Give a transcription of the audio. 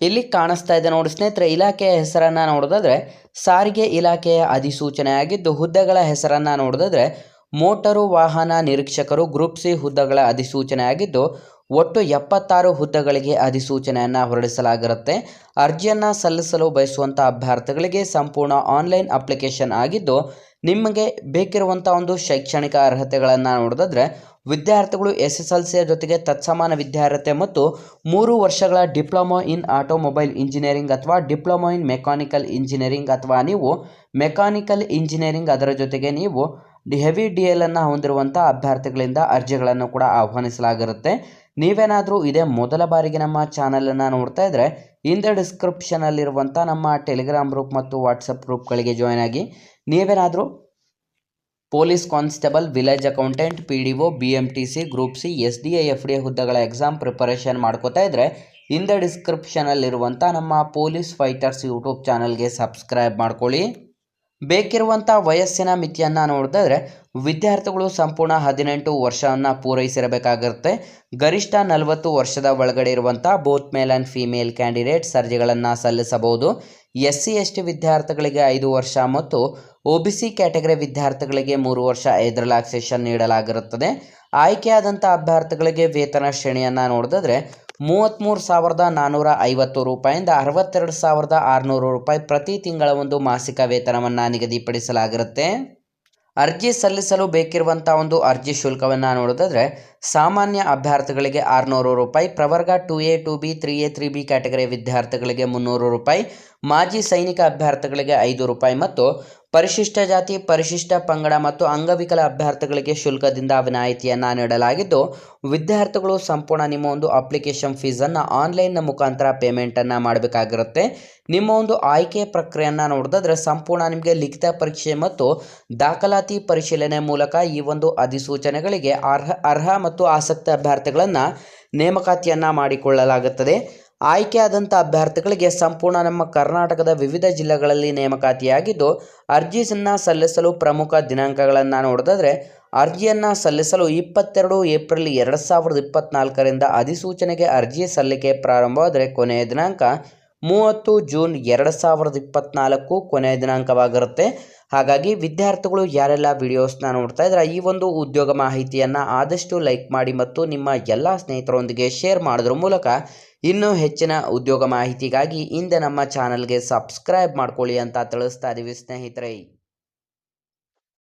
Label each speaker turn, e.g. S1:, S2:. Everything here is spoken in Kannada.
S1: ಇಲ್ಲಿ ಕಾಣಿಸ್ತಾ ಇದೆ ನೋಡಿ ಸ್ನೇಹಿತರೆ, ಇಲಾಖೆಯ ಹೆಸರನ್ನು ನೋಡೋದಾದ್ರೆ, ಸಾರಿಗೆ ಇಲಾಖೆಯ ಅಧಿಸೂಚನೆ ಆಗಿದ್ದು ಹುದ್ದೆಗಳ ಹೆಸರನ್ನು ನೋಡೋದಾದ್ರೆ, ಮೋಟರು ವಾಹನ ನಿರೀಕ್ಷಕರು ಗ್ರೂಪ್ ಸಿ ಹುದ್ದೆಗಳ ಅಧಿಸೂಚನೆ ಆಗಿದ್ದು ಒಟ್ಟು ಎಪ್ಪತ್ತಾರು ಹುದ್ದೆಗಳಿಗೆ ಅಧಿಸೂಚನೆಯನ್ನು ಹೊರಡಿಸಲಾಗಿರುತ್ತೆ. ಅರ್ಜಿಯನ್ನು ಸಲ್ಲಿಸಲು ಬಯಸುವಂಥ ಅಭ್ಯರ್ಥಿಗಳಿಗೆ ಸಂಪೂರ್ಣ ಆನ್ಲೈನ್ ಅಪ್ಲಿಕೇಶನ್ ಆಗಿದ್ದು ನಿಮಗೆ ಬೇಕಿರುವಂಥ ಒಂದು ಶೈಕ್ಷಣಿಕ ಅರ್ಹತೆಗಳನ್ನು ನೋಡೋದಾದ್ರೆ, ವಿದ್ಯಾರ್ಥಿಗಳು ಎಸ್ ಎಸ್ ಎಲ್ ಸಿಯ ಜೊತೆಗೆ ತತ್ಸಮಾನ ವಿದ್ಯಾರ್ಹತೆ ಮತ್ತು ಮೂರು ವರ್ಷಗಳ ಡಿಪ್ಲೊಮಾ ಇನ್ ಆಟೋಮೊಬೈಲ್ ಇಂಜಿನಿಯರಿಂಗ್ ಅಥವಾ ಡಿಪ್ಲೊಮಾ ಇನ್ ಮೆಕ್ಯಾನಿಕಲ್ ಇಂಜಿನಿಯರಿಂಗ್ ಅಥವಾ ನೀವು ಮೆಕ್ಯಾನಿಕಲ್ ಇಂಜಿನಿಯರಿಂಗ್ ಅದರ ಜೊತೆಗೆ ನೀವು ಹೆವಿ ಡಿ ಎಲ್ ಅನ್ನು ಹೊಂದಿರುವಂಥ ಅಭ್ಯರ್ಥಿಗಳಿಂದ ಅರ್ಜಿಗಳನ್ನು ಕೂಡ ಆಹ್ವಾನಿಸಲಾಗಿರುತ್ತೆ. ನೀವೇನಾದರೂ ಇದೇ ಮೊದಲ ಬಾರಿಗೆ ನಮ್ಮ ಚಾನಲನ್ನು ನೋಡ್ತಾ ಇದ್ದರೆ ಹಿಂದೆ ಡಿಸ್ಕ್ರಿಪ್ಷನಲ್ಲಿರುವಂಥ ನಮ್ಮ ಟೆಲಿಗ್ರಾಮ್ ಗ್ರೂಪ್ ಮತ್ತು ವಾಟ್ಸಪ್ ಗ್ರೂಪ್ಗಳಿಗೆ ಜಾಯ್ನ್ ಆಗಿ ನೀವೇನಾದರೂ police constable, village accountant, P D O, B M T C, group C, S D A, F D ಹುದ್ದೆಗಳ ಎಕ್ಸಾಮ್ ಪ್ರಿಪರೇಷನ್ ಮಾಡ್ಕೋತಾ ಇದ್ದರೆ ಹಿಂದೆ ಡಿಸ್ಕ್ರಿಪ್ಷನಲ್ಲಿರುವಂಥ ನಮ್ಮ ಪೊಲೀಸ್ ಫೈಟರ್ಸ್ ಯೂಟ್ಯೂಬ್ ಚಾನಲ್ಗೆ ಸಬ್ಸ್ಕ್ರೈಬ್ ಮಾಡ್ಕೊಳ್ಳಿ. ಬೇಕಿರುವಂಥ ವಯಸ್ಸಿನ ಮಿತಿಯನ್ನು ನೋಡಿದ್ರೆ ವಿದ್ಯಾರ್ಥಿಗಳು ಸಂಪೂರ್ಣ ಹದಿನೆಂಟು ವರ್ಷವನ್ನು ಪೂರೈಸಿರಬೇಕಾಗಿರುತ್ತೆ. ಗರಿಷ್ಠ ನಲವತ್ತು ವರ್ಷದ ಒಳಗಡೆ ಇರುವಂಥ both male and female candidates ಅರ್ಜಿಗಳನ್ನು ಸಲ್ಲಿಸಬಹುದು. ಎಸ್ ಸಿ ಎಸ್ ಟಿ ವಿದ್ಯಾರ್ಥಿಗಳಿಗೆ ಐದು ವರ್ಷ ಮತ್ತು ಒ ಬಿ ಸಿ ಕ್ಯಾಟಗರಿ ವಿದ್ಯಾರ್ಥಿಗಳಿಗೆ ಮೂರು ವರ್ಷ ಐದು ರಿಲ್ಯಾಕ್ಸೇಷನ್ ನೀಡಲಾಗಿರುತ್ತದೆ. ಆಯ್ಕೆಯಾದಂಥ ಅಭ್ಯರ್ಥಿಗಳಿಗೆ ವೇತನ ಶ್ರೇಣಿಯನ್ನು ನೋಡಿದ್ರೆ ಮೂವತ್ತ್ಮೂರು ಸಾವಿರದ ನಾನ್ನೂರ ಐವತ್ತು ರೂಪಾಯಿಂದ ಅರವತ್ತೆರಡು ಸಾವಿರದ ಆರುನೂರು ರೂಪಾಯಿ ಪ್ರತಿ ತಿಂಗಳ ಒಂದು ಮಾಸಿಕ ವೇತನವನ್ನು ನಿಗದಿಪಡಿಸಲಾಗಿರುತ್ತೆ. ಅರ್ಜಿ ಸಲ್ಲಿಸಲು ಬೇಕಿರುವಂಥ ಒಂದು ಅರ್ಜಿ ಶುಲ್ಕವನ್ನು ನೋಡೋದಾದರೆ ಸಾಮಾನ್ಯ ಅಭ್ಯರ್ಥಿಗಳಿಗೆ ಆರುನೂರು ರೂಪಾಯಿ, ಪ್ರವರ್ಗ two A two B, three A, three B category ವಿದ್ಯಾರ್ಥಿಗಳಿಗೆ ಮುನ್ನೂರು ರೂಪಾಯಿ ಮಾಜಿ ಸೈನಿಕ ಅಭ್ಯರ್ಥಿಗಳಿಗೆ ಐದು ರೂಪಾಯಿ ಮತ್ತು ಪರಿಶಿಷ್ಟ ಜಾತಿ, ಪರಿಶಿಷ್ಟ ಪಂಗಡ ಮತ್ತು ಅಂಗವಿಕಲ ಅಭ್ಯರ್ಥಿಗಳಿಗೆ ಶುಲ್ಕದಿಂದ ವಿನಾಯಿತಿಯನ್ನು ನೀಡಲಾಗಿದ್ದು, ವಿದ್ಯಾರ್ಥಿಗಳು ಸಂಪೂರ್ಣ ನಿಮ್ಮ ಒಂದು ಅಪ್ಲಿಕೇಶನ್ ಫೀಸನ್ನು ಆನ್ಲೈನ್ನ ಮುಖಾಂತರ ಪೇಮೆಂಟನ್ನು ಮಾಡಬೇಕಾಗಿರುತ್ತೆ. ನಿಮ್ಮ ಒಂದು ಆಯ್ಕೆ ಪ್ರಕ್ರಿಯೆಯನ್ನು ನೋಡಿದ್ರೆ ಸಂಪೂರ್ಣ ನಿಮಗೆ ಲಿಖಿತ ಪರೀಕ್ಷೆ ಮತ್ತು ದಾಖಲಾತಿ ಪರಿಶೀಲನೆ ಮೂಲಕ ಈ ಒಂದು ಅಧಿಸೂಚನೆಗಳಿಗೆ ಅರ್ಹ ಅರ್ಹ ಮತ್ತು ಆಸಕ್ತ ಅಭ್ಯರ್ಥಿಗಳನ್ನು ನೇಮಕಾತಿಯನ್ನು ಮಾಡಿಕೊಳ್ಳಲಾಗುತ್ತದೆ. ಆಯ್ಕೆಯಾದಂಥ ಅಭ್ಯರ್ಥಿಗಳಿಗೆ ಸಂಪೂರ್ಣ ನಮ್ಮ ಕರ್ನಾಟಕದ ವಿವಿಧ ಜಿಲ್ಲೆಗಳಲ್ಲಿ ನೇಮಕಾತಿಯಾಗಿದ್ದು, ಅರ್ಜಿಯನ್ನು ಸಲ್ಲಿಸಲು ಪ್ರಮುಖ ದಿನಾಂಕಗಳನ್ನು ನೋಡೋದಾದರೆ, ಅರ್ಜಿಯನ್ನು ಸಲ್ಲಿಸಲು ಇಪ್ಪತ್ತೆರಡು ಏಪ್ರಿಲ್ ಎರಡು ಸಾವಿರದ ಇಪ್ಪತ್ತ್ನಾಲ್ಕರಿಂದ ಅಧಿಸೂಚನೆಗೆ ಅರ್ಜಿ ಸಲ್ಲಿಕೆ ಪ್ರಾರಂಭವಾದರೆ ಕೊನೆಯ ದಿನಾಂಕ ಮೂವತ್ತು ಜೂನ್ ಎರಡು ಸಾವಿರದ ಇಪ್ಪತ್ತ್ನಾಲ್ಕು ಕೊನೆಯ ದಿನಾಂಕವಾಗಿರುತ್ತೆ. ಹಾಗಾಗಿ ವಿದ್ಯಾರ್ಥಿಗಳು ಯಾರೆಲ್ಲ ವಿಡಿಯೋಸ್ನ ನೋಡ್ತಾ ಇದ್ದಾರೆ, ಈ ಒಂದು ಉದ್ಯೋಗ ಮಾಹಿತಿಯನ್ನು ಆದಷ್ಟು ಲೈಕ್ ಮಾಡಿ ಮತ್ತು ನಿಮ್ಮ ಎಲ್ಲ ಸ್ನೇಹಿತರೊಂದಿಗೆ ಶೇರ್ ಮಾಡೋದ್ರ ಮೂಲಕ ಇನ್ನೂ ಹೆಚ್ಚಿನ ಉದ್ಯೋಗ ಮಾಹಿತಿಗಾಗಿ ಹಿಂದೆ ನಮ್ಮ ಚಾನಲ್ಗೆ ಸಬ್ಸ್ಕ್ರೈಬ್ ಮಾಡ್ಕೊಳ್ಳಿ ಅಂತ ತಿಳಿಸ್ತಾ ಇದ್ದೀವಿ ಸ್ನೇಹಿತರೆ.